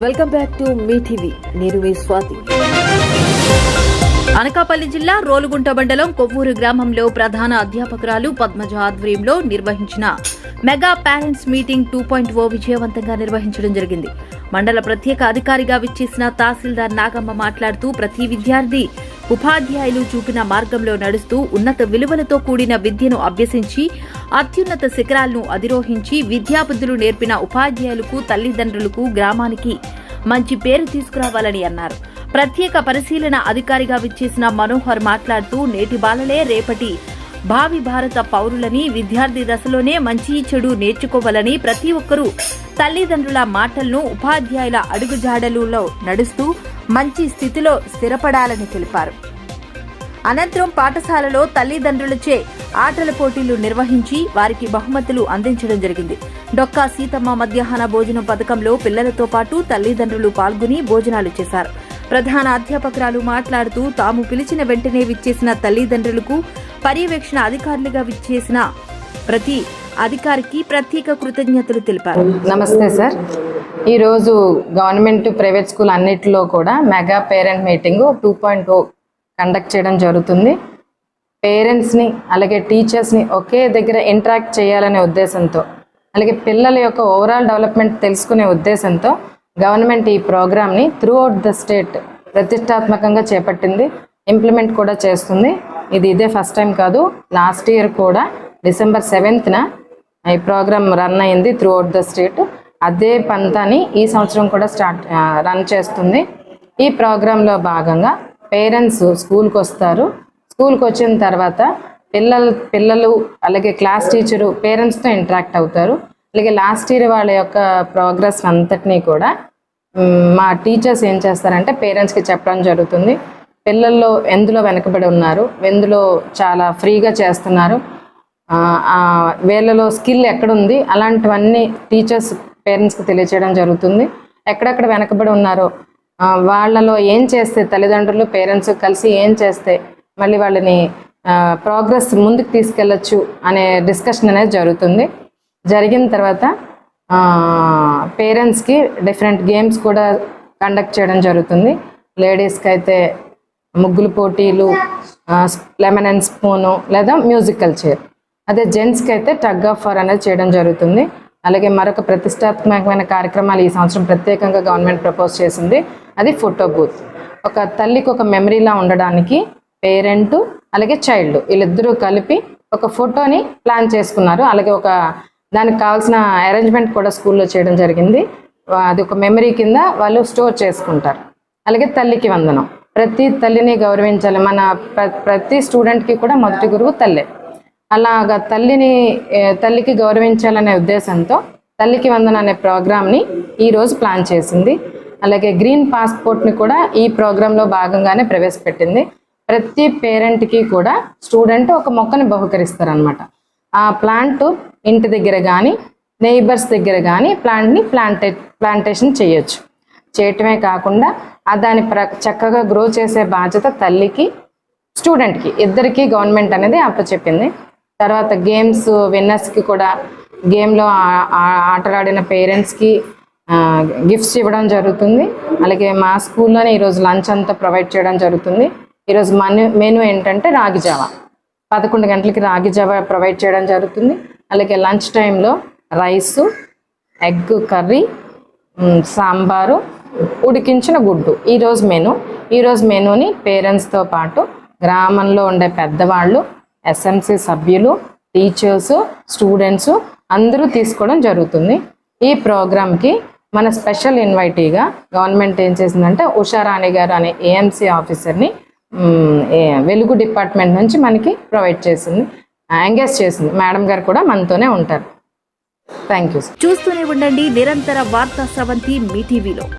Welcome back to me TV. నేను మీ స్వాతి. అనకాపల్లి జిల్లా రోలుగుంట మండలం కొవ్వూరు గ్రామంలో ప్రధాన అధ్యాపకురాలు పద్మజ ఆధ్వర్యంలో నిర్వహించిన mega parents meeting two point O విజయవంతంగా నిర్వహించడం జరిగింది. మండల ప్రత్యేక అధికారిగా విచ్చేసిన తహసీల్దార్ నాగమ్మ మాట్లాడుతూ ప్రతి విద్యార్థి ఉపాధ్యాయులు చూపిన మార్గంలో నడుస్తూ ఉన్నత విలువలతో కూడిన విద్యను అభ్యసించి అత్యున్నత శిఖరాలను అధిరోహించి విద్యాబుద్ధులు నేర్పిన ఉపాధ్యాయులకు తల్లిదండ్రులకు గ్రామానికి మంచి పేరు తీసుకురావాలని అన్నారు. ప్రత్యేక పరిశీలన అధికారిగా విచ్చేసిన మనోహర్ మాట్లాడుతూ నేటి బాలలే రేపటి భావి భారత పౌరులని విద్యార్థి దశలోనే మంచి చెడు నేర్చుకోవాలని ప్రతి ఒక్కరూ తల్లిదండ్రుల మాటలను ఉపాధ్యాయుల అడుగుజాడలులో నడుస్తూ మంచి స్థితిలో స్థిరపడాలని తెలిపారు. అనంతరం పాఠశాలలో తల్లిదండ్రులచే ఆటల పోటీలు నిర్వహించి వారికి బహుమతులు అందించడం జరిగింది. డొక్కా సీతమ్మ మధ్యాహ్న భోజనం పథకంలో పిల్లలతో పాటు తల్లిదండ్రులు పాల్గొని భోజనాలు చేశారు. ప్రధాన అధ్యాపకురాలు మాట్లాడుతూ తాము పిలిచిన వెంటనే విచ్చేసిన తల్లిదండ్రులకు పర్యవేక్షణ అధికారులుగా విచ్చేసిన ప్రతి అధికారికి ప్రత్యేక కృతజ్ఞతలు తెలిపారు. నమస్తే సార్. ఈరోజు గవర్నమెంట్ ప్రైవేట్ స్కూల్ అన్నిటిలో కూడా mega parent meeting two point conduct చేయడం జరుగుతుంది. పేరెంట్స్ని అలాగే టీచర్స్ని ఒకే దగ్గర ఇంటరాక్ట్ చేయాలనే ఉద్దేశంతో అలాగే పిల్లల యొక్క ఓవరాల్ డెవలప్మెంట్ తెలుసుకునే ఉద్దేశంతో గవర్నమెంట్ ఈ ప్రోగ్రామ్ని త్రూ అవుట్ ద స్టేట్ ప్రతిష్టాత్మకంగా చేపట్టింది ఇంప్లిమెంట్ కూడా చేస్తుంది. ఇది ఇదే ఫస్ట్ టైం కాదు. లాస్ట్ ఇయర్ కూడా డిసెంబర్ సెవెంత్న ఈ ప్రోగ్రామ్ రన్ అయింది త్రూ అవుట్ ద స్టేట్ అదే పంతాని ఈ సంవత్సరం కూడా స్టార్ట్ రన్ చేస్తుంది. ఈ ప్రోగ్రాంలో భాగంగా పేరెంట్స్ స్కూల్కి వస్తారు. స్కూల్కి వచ్చిన తర్వాత పిల్లలు పిల్లలు అలాగే క్లాస్ టీచరు పేరెంట్స్తో ఇంటరాక్ట్ అవుతారు. అలాగే లాస్ట్ ఇయర్ వాళ్ళ యొక్క ప్రోగ్రెస్ అంతటినీ కూడా మా టీచర్స్ ఏం చేస్తారంటే పేరెంట్స్కి చెప్పడం జరుగుతుంది. పిల్లల్లో ఎందులో వెనకబడి ఉన్నారు? ఎందులో చాలా ఫ్రీగా చేస్తున్నారు? వీళ్ళలో స్కిల్ ఎక్కడుంది? అలాంటివన్నీ టీచర్స్ పేరెంట్స్కి తెలియచేయడం జరుగుతుంది. ఎక్కడెక్కడ వెనకబడి ఉన్నారో వాళ్ళలో ఏం చేస్తే తల్లిదండ్రులు పేరెంట్స్ కలిసి ఏం చేస్తే మళ్ళీ వాళ్ళని ప్రోగ్రెస్ ముందుకు తీసుకెళ్ళచ్చు అనే డిస్కషన్ అనేది జరుగుతుంది. జరిగిన తర్వాత పేరెంట్స్కి డిఫరెంట్ గేమ్స్ కూడా కండక్ట్ చేయడం జరుగుతుంది. లేడీస్కి అయితే ముగ్గులు పోటీలు లెమన్ అండ్ స్పూను లేదా మ్యూజికల్ చైర్ అదే జెంట్స్కి అయితే టగ్ ఆఫ్ ఫర్ అనేది చేయడం జరుగుతుంది. అలాగే మరొక ప్రతిష్టాత్మకమైన కార్యక్రమాలు ఈ సంవత్సరం ప్రత్యేకంగా గవర్నమెంట్ ప్రపోజ్ చేసింది అది ఫోటో బూత్ ఒక తల్లికి ఒక మెమరీలా ఉండడానికి పేరెంట్ అలాగే చైల్డ్ వీళ్ళిద్దరూ కలిపి ఒక ఫోటోని ప్లాన్ చేసుకున్నారు. అలాగే ఒక దానికి కావాల్సిన అరేంజ్మెంట్ కూడా స్కూల్లో చేయడం జరిగింది. అది ఒక మెమరీ కింద వాళ్ళు స్టోర్ చేసుకుంటారు. అలాగే తల్లికి వందనం. ప్రతి తల్లిని గౌరవించాలి. మన ప్రతి స్టూడెంట్కి కూడా మొదటి గురువు తల్లే. అలాగా తల్లిని తల్లికి గౌరవించాలనే ఉద్దేశంతో తల్లికి వందన అనే ప్రోగ్రామ్ని ఈరోజు ప్లాన్ చేసింది. అలాగే గ్రీన్ పాస్పోర్ట్ని కూడా ఈ ప్రోగ్రాంలో భాగంగానే ప్రవేశపెట్టింది. ప్రతి పేరెంట్కి కూడా స్టూడెంట్ ఒక మొక్కని బహుకరిస్తారనమాట ఆ ప్లాంట్ ఇంటి దగ్గర కానీ నైబర్స్ దగ్గర కానీ ప్లాంట్ని ప్లాంటే ప్లాంటేషన్ చేయొచ్చు. చేయటమే కాకుండా దాన్ని ప్ర చక్కగా గ్రో చేసే బాధ్యత తల్లికి స్టూడెంట్కి ఇద్దరికి గవర్నమెంట్ అనేది అప్పచెప్పింది. తర్వాత గేమ్స్ విన్నర్స్కి కూడా గేమ్లో ఆటలాడిన పేరెంట్స్కి గిఫ్ట్స్ ఇవ్వడం జరుగుతుంది. అలాగే మా స్కూల్లోనే ఈరోజు లంచ్ అంతా ప్రొవైడ్ చేయడం జరుగుతుంది. ఈరోజు మెను మెను ఏంటంటే రాగి జావా. పదకొండు గంటలకి రాగి జావా ప్రొవైడ్ చేయడం జరుగుతుంది. అలాగే లంచ్ టైంలో రైసు ఎగ్ కర్రీ సాంబారు ఉడికించిన గుడ్డు. ఈరోజు మెను ఈరోజు మెనూని పేరెంట్స్తో పాటు గ్రామంలో ఉండే పెద్దవాళ్ళు ఎస్ఎంసి సభ్యులు టీచర్స్ స్టూడెంట్స్ అందరూ తీసుకోవడం జరుగుతుంది. ఈ ప్రోగ్రామ్కి మన స్పెషల్ ఇన్వైటీగా గవర్నమెంట్ ఏం చేసిందంటే ఉషారాణి గారు అనే ఏఎంసీ ఆఫీసర్ని వెలుగు డిపార్ట్మెంట్ నుంచి మనకి ప్రొవైడ్ చేసింది ఎంగేజ్ చేసింది. మేడం గారు కూడా మనతోనే ఉంటారు. థ్యాంక్ యూ చూస్తూనే ఉండండి. నిరంతర వార్తా స్రవంతి మీ టీవీలో.